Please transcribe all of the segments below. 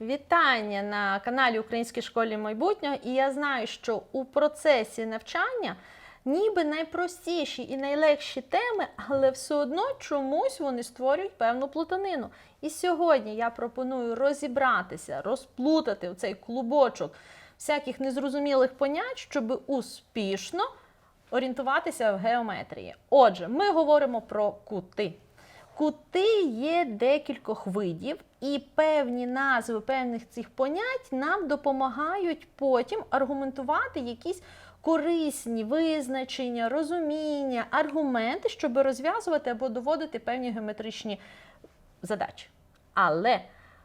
Вітання на каналі Українській школі майбутнього. І я знаю, що у процесі навчання ніби найпростіші і найлегші теми, але все одно чомусь вони створюють певну плутанину. І сьогодні я пропоную розібратися, розплутати цей клубочок всяких незрозумілих понять, щоб успішно орієнтуватися в геометрії. Отже, ми говоримо про кути. Кути є декількох видів, і певні назви певних цих понять нам допомагають потім аргументувати якісь корисні визначення, розуміння, аргументи, щоб розв'язувати або доводити певні геометричні задачі. Але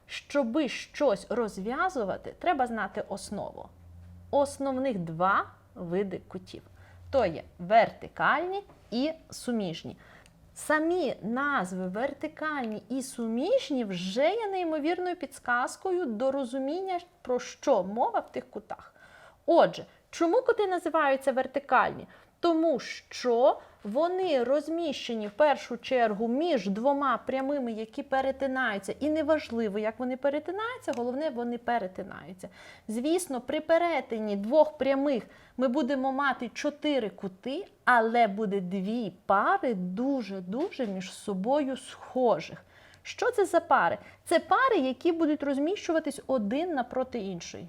щоби щось розв'язувати, треба знати основу. Основних два види кутів. То є вертикальні і суміжні. Самі назви вертикальні і суміжні вже є неймовірною підсказкою до розуміння, про що мова в тих кутах. Отже, чому кути називаються вертикальні? Тому що вони розміщені в першу чергу між двома прямими, які перетинаються. І неважливо, як вони перетинаються, головне, вони перетинаються. Звісно, при перетині двох прямих ми будемо мати чотири кути, але буде дві пари дуже-дуже між собою схожих. Що це за пари? Це пари, які будуть розміщуватись один напроти іншої.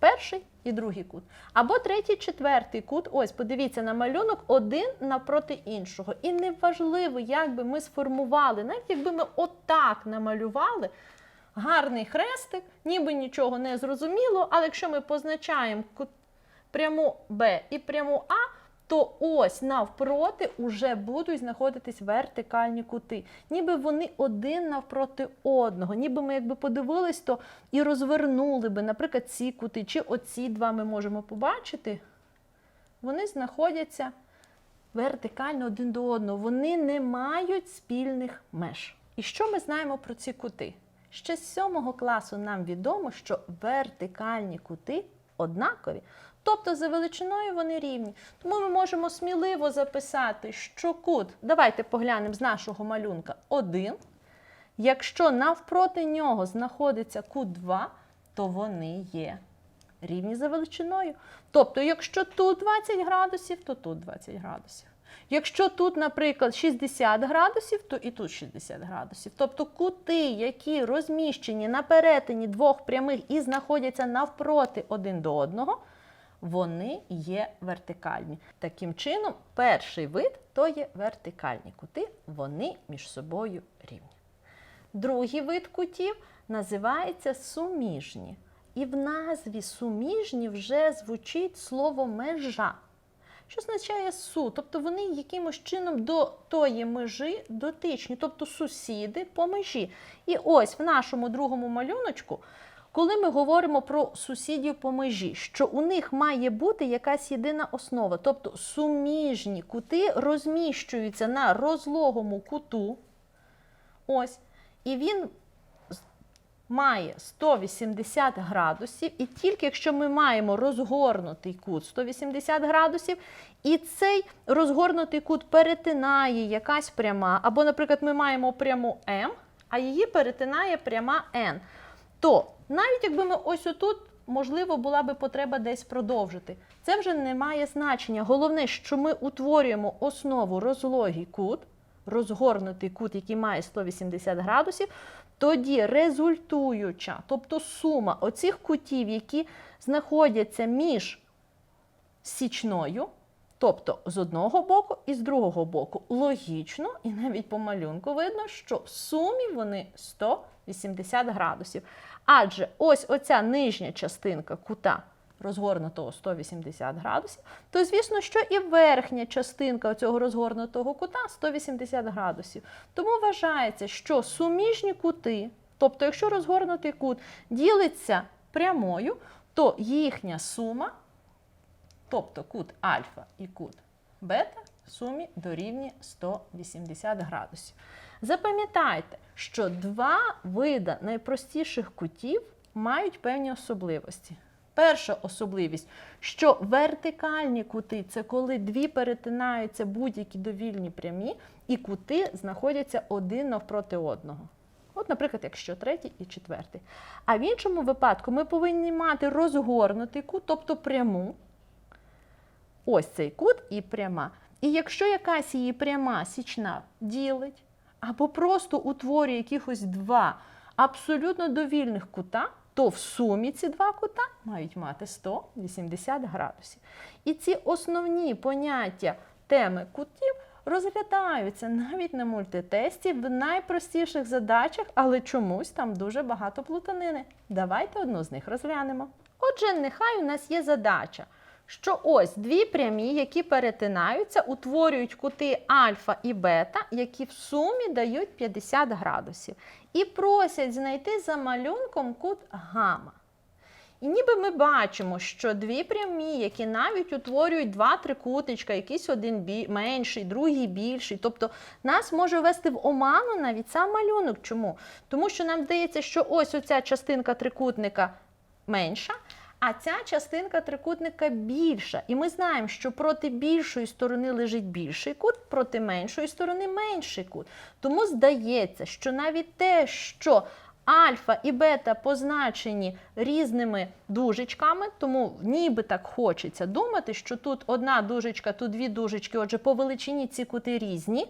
Перший і другий кут. Або третій, четвертий кут. Ось, подивіться на малюнок один напроти іншого. І неважливо, як би ми сформували, навіть якби ми отак намалювали гарний хрестик, ніби нічого не зрозуміло, але якщо ми позначаємо пряму Б і пряму А, то ось навпроти вже будуть знаходитись вертикальні кути. Ніби вони один навпроти одного. Ніби ми якби подивились, то і розвернули би, наприклад, ці кути, чи оці два ми можемо побачити. Вони знаходяться вертикально один до одного. Вони не мають спільних меж. І що ми знаємо про ці кути? Ще з сьомого класу нам відомо, що вертикальні кути однакові. Тобто за величиною вони рівні. Тому ми можемо сміливо записати, що кут, давайте поглянемо з нашого малюнка 1. Якщо навпроти нього знаходиться кут 2, то вони є рівні за величиною. Тобто, якщо тут 20 градусів, то тут 20 градусів. Якщо тут, наприклад, 60 градусів, то і тут 60 градусів. Тобто кути, які розміщені на перетині двох прямих і знаходяться навпроти один до одного, вони є вертикальні. Таким чином, перший вид то є вертикальні кути, вони між собою рівні. Другий вид кутів називається суміжні. І в назві суміжні вже звучить слово межа. Що означає су? Тобто вони якимось чином до тої межі дотичні, тобто сусіди по межі. І ось в нашому другому малюночку, коли ми говоримо про сусідів по межі, що у них має бути якась єдина основа, тобто суміжні кути розміщуються на розлогому куту. Ось, і він має 180 градусів, і тільки якщо ми маємо розгорнутий кут 180 градусів, і цей розгорнутий кут перетинає якась пряма, або, наприклад, ми маємо пряму М, а її перетинає пряма N, то навіть якби ми ось отут, можливо, була би потреба десь продовжити. Це вже не має значення. Головне, що ми утворюємо основу розлогий кут, розгорнутий кут, який має 180 градусів, тоді результуюча, тобто сума оцих кутів, які знаходяться між січною, тобто з одного боку і з другого боку, логічно, і навіть по малюнку видно, що в сумі вони 180 градусів. Адже ось оця нижня частинка кута розгорнутого 180 градусів, то звісно, що і верхня частинка цього розгорнутого кута 180 градусів. Тому вважається, що суміжні кути, тобто, якщо розгорнутий кут ділиться прямою, то їхня сума, тобто кут альфа і кут бета, в сумі дорівнює 180 градусів. Запам'ятайте, що два вида найпростіших кутів мають певні особливості. Перша особливість, що вертикальні кути це коли дві перетинаються будь-які довільні прямі, і кути знаходяться один навпроти одного. От, наприклад, якщо третій і четвертий. А в іншому випадку ми повинні мати розгорнутий кут, тобто пряму. Ось цей кут і пряма. І якщо якась її пряма січна ділить, або просто утворює якихось два абсолютно довільних кута, то в сумі ці два кута мають мати 180 градусів. І ці основні поняття теми кутів розглядаються навіть на мультитесті в найпростіших задачах, але чомусь там дуже багато плутанини. Давайте одну з них розглянемо. Отже, нехай у нас є задача, що ось дві прямі, які перетинаються, утворюють кути альфа і бета, які в сумі дають 50 градусів. І просять знайти за малюнком кут гама. І ніби ми бачимо, що дві прямі, які навіть утворюють два трикутничка, якийсь один менший, другий більший. Тобто нас може ввести в оману навіть сам малюнок. Чому? Тому що нам здається, що ось оця частинка трикутника менша, а ця частинка трикутника більша. І ми знаємо, що проти більшої сторони лежить більший кут, проти меншої сторони менший кут. Тому здається, що навіть те, що альфа і бета позначені різними дужечками, тому ніби так хочеться думати, що тут одна дужечка, тут дві дужечки, отже, по величині ці кути різні.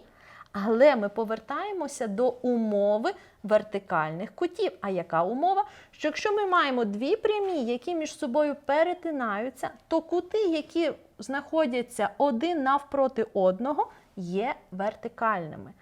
Але ми повертаємося до умови вертикальних кутів. А яка умова? Що якщо ми маємо дві прямі, які між собою перетинаються, то кути, які знаходяться один навпроти одного, є вертикальними.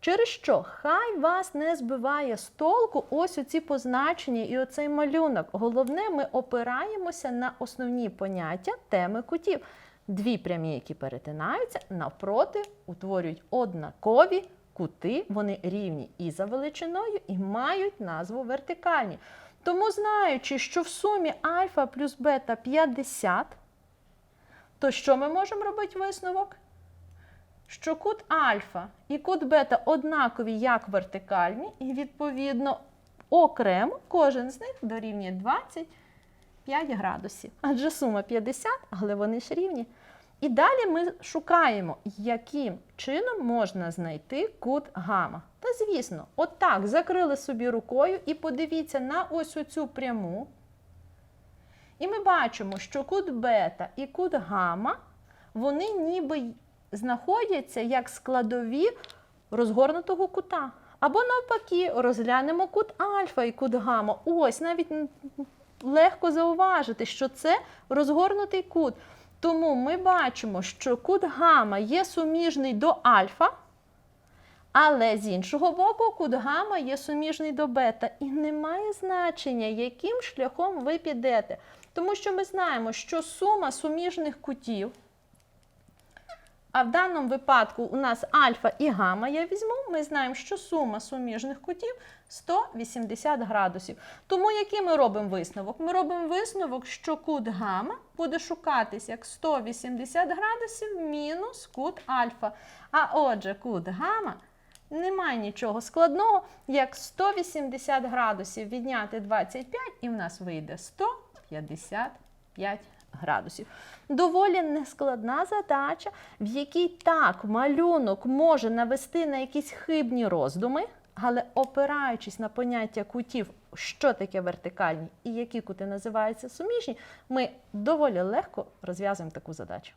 Через що хай вас не збиває з толку ось оці позначення і оцей малюнок. Головне, ми опираємося на основні поняття теми кутів. Дві прямі, які перетинаються, навпроти утворюють однакові кути, вони рівні і за величиною, і мають назву вертикальні. Тому, знаючи, що в сумі альфа плюс бета 50, то що ми можемо робити висновок? що кут альфа і кут бета однакові як вертикальні, і відповідно окремо кожен з них дорівнює 25 градусів. Адже сума 50, але вони ж рівні. І далі ми шукаємо, яким чином можна знайти кут гама. Та звісно, отак закрили собі рукою і подивіться на ось оцю пряму. І ми бачимо, що кут бета і кут гама, вони ніби знаходяться як складові розгорнутого кута. Або навпаки, розглянемо кут альфа і кут гамма. Ось навіть легко зауважити, що це розгорнутий кут. Тому ми бачимо, що кут гамма є суміжний до альфа, але з іншого боку, кут гама є суміжний до бета. І немає значення, яким шляхом ви підете. Тому що ми знаємо, що сума суміжних кутів. А в даному випадку у нас альфа і гамма я візьму, ми знаємо, що сума суміжних кутів 180 градусів. Тому який ми робимо висновок? Ми робимо висновок, що кут гамма буде шукатись як 180 градусів мінус кут альфа. А отже, кут гамма немає нічого складного, як 180 градусів відняти 25, і в нас вийде 155 градусів. Доволі нескладна задача, в якій так малюнок може навести на якісь хибні роздуми, але опираючись на поняття кутів, що таке вертикальні і які кути називаються суміжні, ми доволі легко розв'язуємо таку задачу.